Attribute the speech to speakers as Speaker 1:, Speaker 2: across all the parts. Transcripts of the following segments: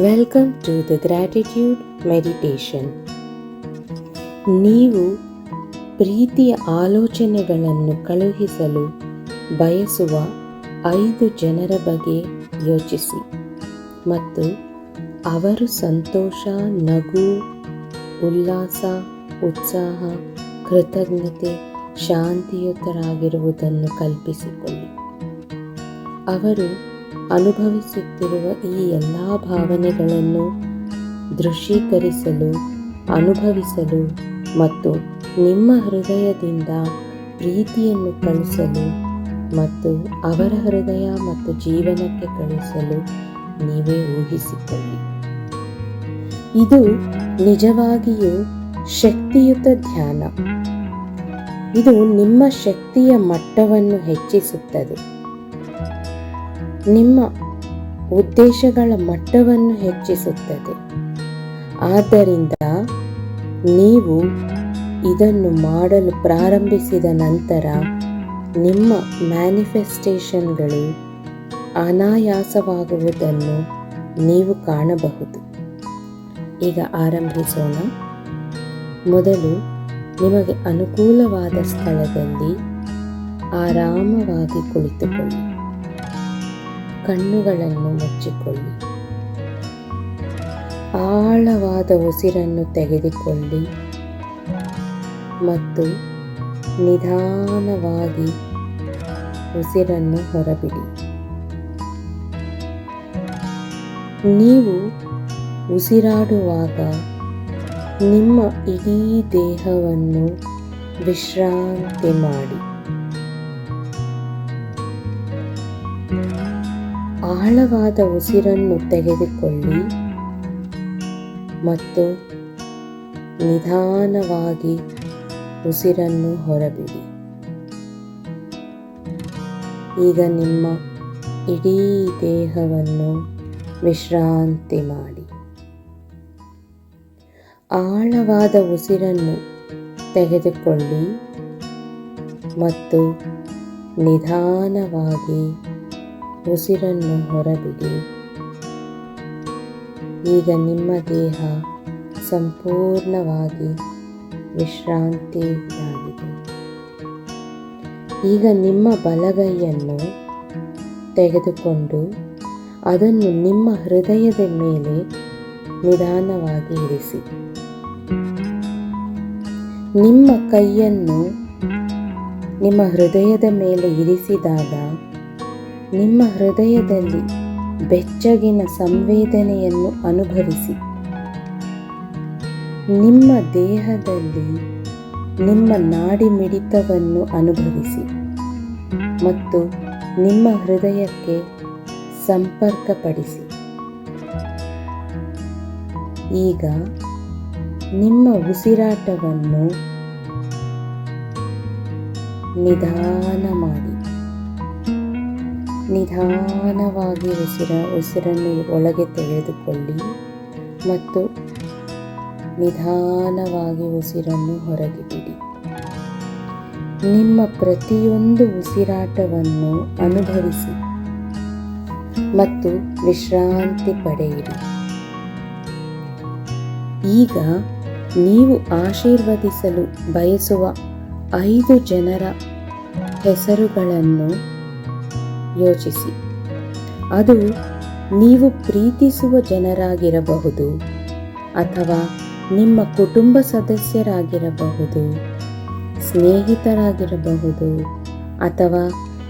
Speaker 1: Welcome to the gratitude meditation ನೀವು ಪ್ರೀತಿಯ ಆಲೋಚನೆಗಳನ್ನು ಕಳುಹಿಸಲು ಬಯಸುವ ಐದು ಜನರ ಬಗ್ಗೆ ಯೋಚಿಸಿ ಮತ್ತು ಅವರು ಸಂತೋಷ, ನಗು, ಉಲ್ಲಾಸ, ಉತ್ಸಾಹ, ಕೃತಜ್ಞತೆ, ಶಾಂತಿಯುತರಾಗಿರುವುದನ್ನು ಕಲ್ಪಿಸಿಕೊಳ್ಳಿ. ಅವರು ಅನುಭವಿಸುತ್ತಿರುವ ಈ ಎಲ್ಲ ಭಾವನೆಗಳನ್ನು ದೃಶ್ಯೀಕರಿಸಲು, ಅನುಭವಿಸಲು ಮತ್ತು ನಿಮ್ಮ ಹೃದಯದಿಂದ ಪ್ರೀತಿಯನ್ನು ಕಳಿಸಲು ಮತ್ತು ಅವರ ಹೃದಯ ಮತ್ತು ಜೀವನಕ್ಕೆ ಕಳಿಸಲು ನೀವೇ ಊಹಿಸಿಕೊಳ್ಳಿ. ಇದು ನಿಜವಾಗಿಯೂ ಶಕ್ತಿಯುತ ಧ್ಯಾನ. ಇದು ನಿಮ್ಮ ಶಕ್ತಿಯ ಮಟ್ಟವನ್ನು ಹೆಚ್ಚಿಸುತ್ತದೆ. ನಿಮ್ಮ ಉದ್ದೇಶಗಳ ಮಟ್ಟವನ್ನು ಹೆಚ್ಚಿಸುತ್ತದೆ. ಆದ್ದರಿಂದ ನೀವು ಇದನ್ನು ಮಾಡಲು ಪ್ರಾರಂಭಿಸಿದ ನಂತರ ನಿಮ್ಮ ಮ್ಯಾನಿಫೆಸ್ಟೇಷನ್ಗಳು ಅನಾಯಾಸವಾಗುವುದನ್ನು ನೀವು ಕಾಣಬಹುದು. ಈಗ ಆರಂಭಿಸೋಣ. ಮೊದಲು ನಿಮಗೆ ಅನುಕೂಲವಾದ ಸ್ಥಳದಲ್ಲಿ ಆರಾಮವಾಗಿ ಕುಳಿತುಕೊಳ್ಳಿ. ಕಣ್ಣುಗಳನ್ನು ಮುಚ್ಚಿಕೊಳ್ಳಿ. ಆಳವಾದ ಉಸಿರನ್ನು ತೆಗೆದುಕೊಳ್ಳಿ ಮತ್ತು ನಿಧಾನವಾಗಿ ಉಸಿರನ್ನು ಹೊರಬಿಡಿ. ನೀವು ಉಸಿರಾಡುವಾಗ ನಿಮ್ಮ ಇಡೀ ದೇಹವನ್ನು ವಿಶ್ರಾಂತಿ ಮಾಡಿ. ಆಳವಾದ ಉಸಿರನ್ನು ತೆಗೆದುಕೊಳ್ಳಿ ಮತ್ತು ನಿಧಾನವಾಗಿ ಉಸಿರನ್ನು ಹೊರಬಿಡಿ. ಈಗ ನಿಮ್ಮ ಇಡೀ ದೇಹವನ್ನು ವಿಶ್ರಾಂತಿ ಮಾಡಿ. ಆಳವಾದ ಉಸಿರನ್ನು ತೆಗೆದುಕೊಳ್ಳಿ ಮತ್ತು ನಿಧಾನವಾಗಿ ಉಸಿರನ್ನು ಹೊರಬಿಡಿ. ಈಗ ನಿಮ್ಮ ದೇಹ ಸಂಪೂರ್ಣವಾಗಿ ವಿಶ್ರಾಂತಿಯಾಗಿದೆ. ಈಗ ನಿಮ್ಮ ಬಲಗೈಯನ್ನು ತೆಗೆದುಕೊಂಡು ಅದನ್ನು ನಿಮ್ಮ ಹೃದಯದ ಮೇಲೆ ನಿಧಾನವಾಗಿ ಇರಿಸಿ. ನಿಮ್ಮ ಕೈಯನ್ನು ನಿಮ್ಮ ಹೃದಯದ ಮೇಲೆ ಇರಿಸಿದಾಗ ನಿಮ್ಮ ಹೃದಯದಲ್ಲಿ ಬೆಚ್ಚಗಿನ ಸಂವೇದನೆಯನ್ನು ಅನುಭವಿಸಿ. ನಿಮ್ಮ ದೇಹದಲ್ಲಿ ನಿಮ್ಮ ನಾಡಿ ಮಿಡಿತವನ್ನು ಅನುಭವಿಸಿ ಮತ್ತು ನಿಮ್ಮ ಹೃದಯಕ್ಕೆ ಸಂಪರ್ಕಪಡಿಸಿ. ಈಗ ನಿಮ್ಮ ಉಸಿರಾಟವನ್ನು ನಿಧಾನ ಮಾಡಿ. ನಿಧಾನವಾಗಿ ಉಸಿರ ಉಸಿರನ್ನು ಒಳಗೆ ತೆಗೆದುಕೊಳ್ಳಿ ಮತ್ತು ನಿಧಾನವಾಗಿ ಉಸಿರನ್ನು ಹೊರಗೆ ಬಿಡಿ. ನಿಮ್ಮ ಪ್ರತಿಯೊಂದು ಉಸಿರಾಟವನ್ನು ಅನುಭವಿಸಿ ಮತ್ತು ವಿಶ್ರಾಂತಿ ಪಡೆಯಿರಿ. ಈಗ ನೀವು ಆಶೀರ್ವದಿಸಲು ಬಯಸುವ ಐದು ಜನರ ಹೆಸರುಗಳನ್ನು ಯೋಚಿಸಿ. ಅದು ನೀವು ಪ್ರೀತಿಸುವ ಜನರಾಗಿರಬಹುದು ಅಥವಾ ನಿಮ್ಮ ಕುಟುಂಬ ಸದಸ್ಯರಾಗಿರಬಹುದು, ಸ್ನೇಹಿತರಾಗಿರಬಹುದು ಅಥವಾ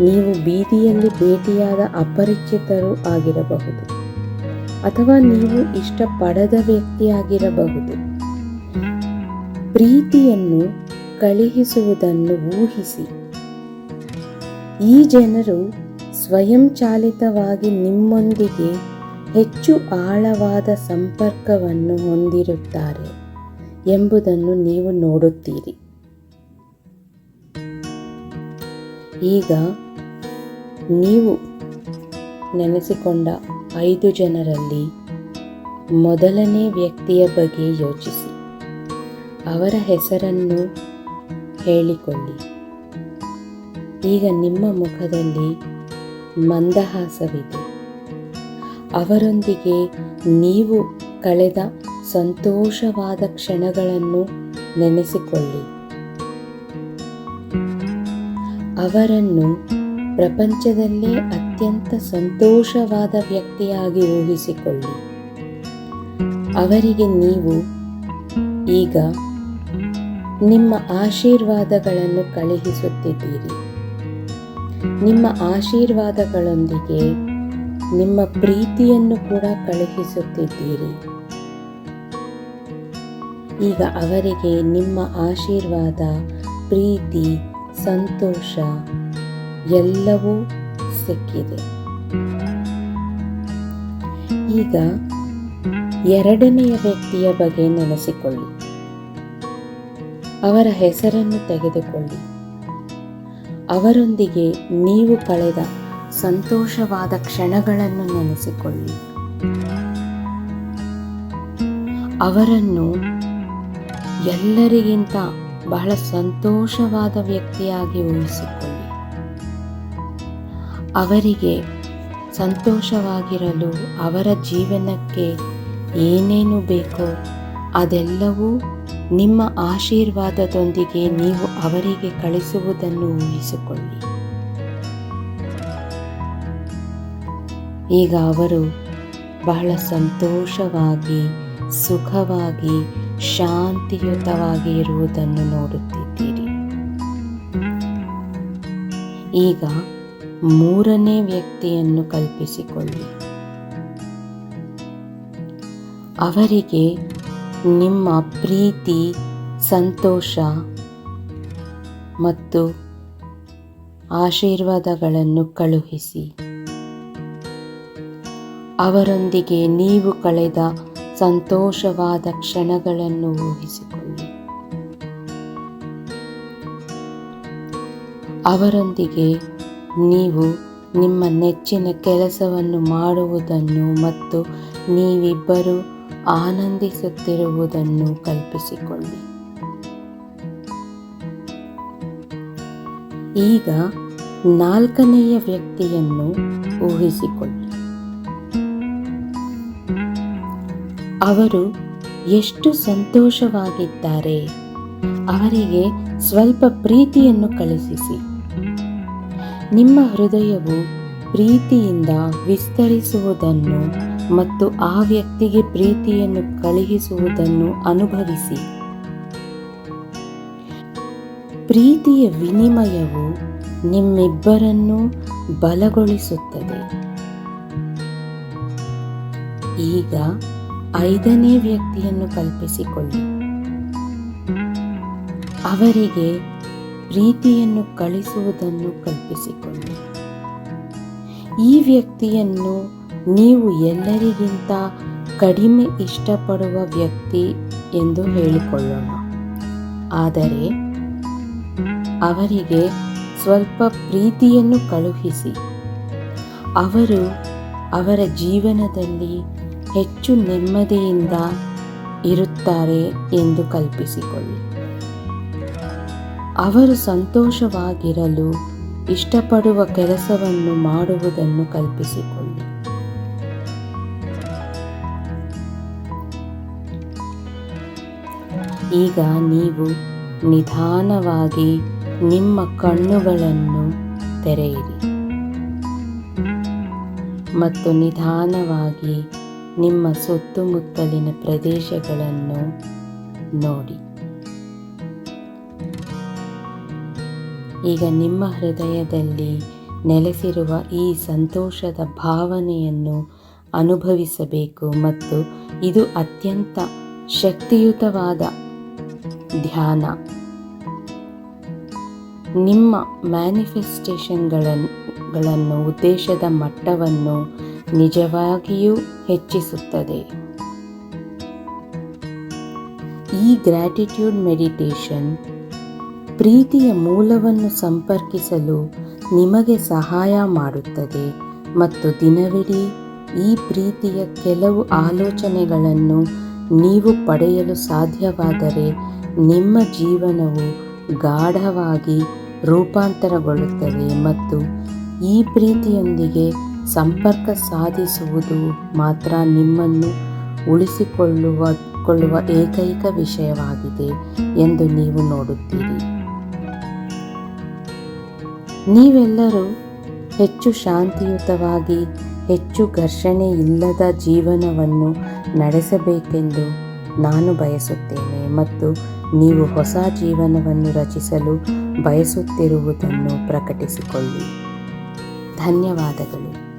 Speaker 1: ನೀವು ಬೀದಿಯಲ್ಲಿ ಭೇಟಿಯಾದ ಅಪರಿಚಿತರು ಆಗಿರಬಹುದು ಅಥವಾ ನೀವು ಇಷ್ಟಪಡದ ವ್ಯಕ್ತಿಯಾಗಿರಬಹುದು. ಪ್ರೀತಿಯನ್ನು ಕಳುಹಿಸುವುದನ್ನು ಊಹಿಸಿ. ಈ ಜನರು ಸ್ವಯಂಚಾಲಿತವಾಗಿ ನಿಮ್ಮೊಂದಿಗೆ ಹೆಚ್ಚು ಆಳವಾದ ಸಂಪರ್ಕವನ್ನು ಹೊಂದಿರುತ್ತಾರೆ ಎಂಬುದನ್ನು ನೀವು ನೋಡುತ್ತೀರಿ. ಈಗ ನೀವು ನೆನೆಸಿಕೊಂಡ ಐದು ಜನರಲ್ಲಿ ಮೊದಲನೇ ವ್ಯಕ್ತಿಯ ಬಗ್ಗೆ ಯೋಚಿಸಿ. ಅವರ ಹೆಸರನ್ನು ಹೇಳಿಕೊಳ್ಳಿ. ಈಗ ನಿಮ್ಮ ಮುಖದಲ್ಲಿ ಮಂದಹಾಸವಿದೆ. ಅವರೊಂದಿಗೆ ನೀವು ಕಳೆದ ಸಂತೋಷವಾದ ಕ್ಷಣಗಳನ್ನು ನೆನೆಸಿಕೊಳ್ಳಿ. ಅವರನ್ನು ಪ್ರಪಂಚದಲ್ಲೇ ಅತ್ಯಂತ ಸಂತೋಷವಾದ ವ್ಯಕ್ತಿಯಾಗಿ ಊಹಿಸಿಕೊಳ್ಳಿ. ಅವರಿಗೆ ನೀವು ಈಗ ನಿಮ್ಮ ಆಶೀರ್ವಾದಗಳನ್ನು ಕಳುಹಿಸುತ್ತಿದ್ದೀರಿ. ನಿಮ್ಮ ಆಶೀರ್ವಾದಗಳೊಂದಿಗೆ ನಿಮ್ಮ ಪ್ರೀತಿಯನ್ನು ಕೂಡ ಕಳುಹಿಸುತ್ತಿದ್ದೀರಿ. ಈಗ ಅವರಿಗೆ ನಿಮ್ಮ ಆಶೀರ್ವಾದ, ಪ್ರೀತಿ, ಸಂತೋಷ ಎಲ್ಲವೂ ಸಿಕ್ಕಿದೆ. ಈಗ ಎರಡನೆಯ ವ್ಯಕ್ತಿಯ ಬಗ್ಗೆ ನೆನೆಸಿಕೊಳ್ಳಿ. ಅವರ ಹೆಸರನ್ನು ತೆಗೆದುಕೊಳ್ಳಿ. ಅವರೊಂದಿಗೆ ನೀವು ಕಳೆದ ಸಂತೋಷವಾದ ಕ್ಷಣಗಳನ್ನು ನೆನೆಸಿಕೊಳ್ಳಿ. ಅವರನ್ನು ಎಲ್ಲರಿಗಿಂತ ಬಹಳ ಸಂತೋಷವಾದ ವ್ಯಕ್ತಿಯಾಗಿ ಉಳಿಸಿಕೊಳ್ಳಿ ಅವರಿಗೆ ಸಂತೋಷವಾಗಿರಲು ಅವರ ಜೀವನಕ್ಕೆ ಏನೇನು ಬೇಕೋ ಅದೆಲ್ಲವೂ ನಿಮ್ಮ ಆಶೀರ್ವಾದದೊಂದಿಗೆ ನೀವು ಅವರಿಗೆ ಕಳಿಸುವುದನ್ನು ಊಹಿಸಿಕೊಳ್ಳಿ. ಈಗ ಅವರು ಬಹಳ ಸಂತೋಷವಾಗಿ, ಸುಖವಾಗಿ, ಶಾಂತಿಯುತವಾಗಿ ಇರುವುದನ್ನು ನೋಡುತ್ತಿದ್ದೀರಿ. ಈಗ ಮೂರನೇ ವ್ಯಕ್ತಿಯನ್ನು ಕಲ್ಪಿಸಿಕೊಳ್ಳಿ. ಅವರಿಗೆ ನಿಮ್ಮ ಪ್ರೀತಿ, ಸಂತೋಷ ಮತ್ತು ಆಶೀರ್ವಾದಗಳನ್ನು ಕಳುಹಿಸಿ. ಅವರೊಂದಿಗೆ ನೀವು ಕಳೆದ ಸಂತೋಷವಾದ ಕ್ಷಣಗಳನ್ನು ಊಹಿಸಿಕೊಳ್ಳಿ. ಅವರೊಂದಿಗೆ ನೀವು ನಿಮ್ಮ ನೆಚ್ಚಿನ ಕೆಲಸವನ್ನು ಮಾಡುವುದನ್ನು ಮತ್ತು ನೀವಿಬ್ಬರು ಆನಂದಿಸುತ್ತಿರುವುದನ್ನು ಕಲ್ಪಿಸಿಕೊಳ್ಳಿ. ಈಗ ನಾಲ್ಕನೆಯ ವ್ಯಕ್ತಿಯನ್ನು ಊಹಿಸಿಕೊಳ್ಳಿ. ಅವರು ಎಷ್ಟು ಸಂತೋಷವಾಗಿದ್ದಾರೆ. ಅವರಿಗೆ ಸ್ವಲ್ಪ ಪ್ರೀತಿಯನ್ನು ಕಳುಹಿಸಿ. ನಿಮ್ಮ ಹೃದಯವು ಪ್ರೀತಿಯಿಂದ ವಿಸ್ತರಿಸುವುದನ್ನು ಮತ್ತು ಆ ವ್ಯಕ್ತಿಗೆ ಪ್ರೀತಿಯನ್ನು ಕಳುಹಿಸುವುದನ್ನು ಅನುಭವಿಸಿ. ಪ್ರೀತಿಯ ವಿನಿಮಯವು ನಿಮ್ಮಿಬ್ಬರನ್ನು ಬಲಗೊಳಿಸುತ್ತದೆ. ಈಗ ಐದನೇ ವ್ಯಕ್ತಿಯನ್ನು ಕಲ್ಪಿಸಿಕೊಳ್ಳಿ. ಅವರಿಗೆ ಪ್ರೀತಿಯನ್ನು ಕಳಿಸುವುದನ್ನು ಕಲ್ಪಿಸಿಕೊಳ್ಳಿ. ಈ ವ್ಯಕ್ತಿಯನ್ನು ನೀವು ಎಲ್ಲರಿಗಿಂತ ಕಡಿಮೆ ಇಷ್ಟಪಡುವ ವ್ಯಕ್ತಿ ಎಂದು ಹೇಳಿಕೊಳ್ಳೋಣ. ಆದರೆ ಅವರಿಗೆ ಸ್ವಲ್ಪ ಪ್ರೀತಿಯನ್ನು ಕಳುಹಿಸಿ. ಅವರು ಅವರ ಜೀವನದಲ್ಲಿ ಹೆಚ್ಚು ನೆಮ್ಮದಿಯಿಂದ ಇರುತ್ತಾರೆ ಎಂದು ಕಲ್ಪಿಸಿಕೊಳ್ಳಿ. ಅವರು ಸಂತೋಷವಾಗಿರಲು ಇಷ್ಟಪಡುವ ಕೆಲಸವನ್ನು ಮಾಡುವುದನ್ನು ಕಲ್ಪಿಸಿಕೊಳ್ಳಿ. ಈಗ ನೀವು ನಿಧಾನವಾಗಿ ನಿಮ್ಮ ಕಣ್ಣುಗಳನ್ನು ತೆರೆಯಿರಿ. ಮತ್ತು ನಿಧಾನವಾಗಿ ನಿಮ್ಮ ಸುತ್ತಮುತ್ತಲಿನ ಪ್ರದೇಶಗಳನ್ನು ನೋಡಿ. ಈಗ ನಿಮ್ಮ ಹೃದಯದಲ್ಲಿ ನೆಲೆಸಿರುವ ಈ ಸಂತೋಷದ ಭಾವನೆಯನ್ನು ಅನುಭವಿಸಬೇಕು ಮತ್ತು ಇದು ಅತ್ಯಂತ ಶಕ್ತಿಯುತವಾದ ಧ್ಯಾನ. ನಿಮ್ಮ ಮ್ಯಾನಿಫೆಸ್ಟೇಷನ್ಗಳನ್ನು ಉದ್ದೇಶದ ಮಟ್ಟವನ್ನು ನಿಜವಾಗಿಯೂ ಹೆಚ್ಚಿಸುತ್ತದೆ. ಈ ಗ್ರ್ಯಾಟಿಟ್ಯೂಡ್ ಮೆಡಿಟೇಷನ್ ಪ್ರೀತಿಯ ಮೂಲವನ್ನು ಸಂಪರ್ಕಿಸಲು ನಿಮಗೆ ಸಹಾಯ ಮಾಡುತ್ತದೆ ಮತ್ತು ದಿನವಿಡೀ ಈ ಪ್ರೀತಿಯ ಕೆಲವು ಆಲೋಚನೆಗಳನ್ನು ನೀವು ಪಡೆಯಲು ಸಾಧ್ಯವಾದರೆ ನಿಮ್ಮ ಜೀವನವು ಗಾಢವಾಗಿ ರೂಪಾಂತರಗೊಳ್ಳುತ್ತದೆ ಮತ್ತು ಈ ಪ್ರೀತಿಯೊಂದಿಗೆ ಸಂಪರ್ಕ ಸಾಧಿಸುವುದು ಮಾತ್ರ ನಿಮ್ಮನ್ನು ಉಳಿಸಿಕೊಳ್ಳುವ, ಕೊಳ್ಳುವ ಏಕೈಕ ವಿಷಯವಾಗಿದೆ ಎಂದು ನೀವು ನೋಡುತ್ತೀರಿ. ನೀವೆಲ್ಲರೂ ಹೆಚ್ಚು ಶಾಂತಿಯುತವಾಗಿ, ಹೆಚ್ಚು ಘರ್ಷಣೆ ಇಲ್ಲದ ಜೀವನವನ್ನು ನಡೆಸಬೇಕೆಂದು ನಾನು ಬಯಸುತ್ತೇನೆ ಮತ್ತು ನೀವು ಹೊಸ ಜೀವನವನ್ನು ರಚಿಸಲು ಬಯಸುತ್ತಿರುವುದನ್ನು ಪ್ರಕಟಿಸಿಕೊಳ್ಳಿ. ಧನ್ಯವಾದಗಳು.